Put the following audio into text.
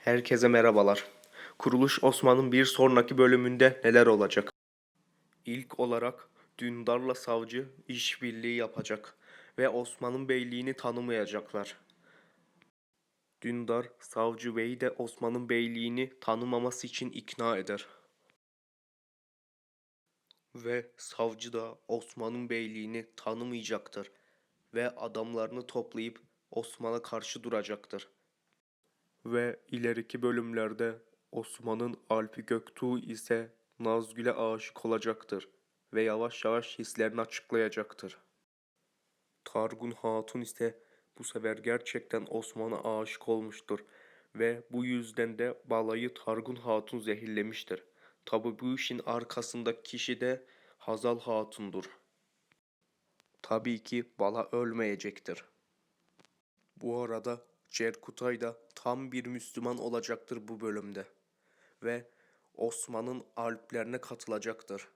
Herkese merhabalar. Kuruluş Osman'ın bir sonraki bölümünde neler olacak? İlk olarak Dündar'la savcı işbirliği yapacak ve Osman'ın beyliğini tanımayacaklar. Dündar, savcı beyi de Osman'ın beyliğini tanımaması için ikna eder. Ve savcı da Osman'ın beyliğini tanımayacaktır ve adamlarını toplayıp Osman'a karşı duracaktır. Ve ileriki bölümlerde Osman'ın Alpi Göktuğ ise Nazgül'e aşık olacaktır ve yavaş yavaş hislerini açıklayacaktır. Targun Hatun ise bu sefer gerçekten Osman'a aşık olmuştur ve bu yüzden de balayı Targun Hatun zehirlemiştir. Tabi bu işin arkasındaki kişi de Hazal Hatun'dur. Tabii ki bala ölmeyecektir. Bu arada Cerkutay da tam bir Müslüman olacaktır bu bölümde ve Osman'ın Alplerine katılacaktır.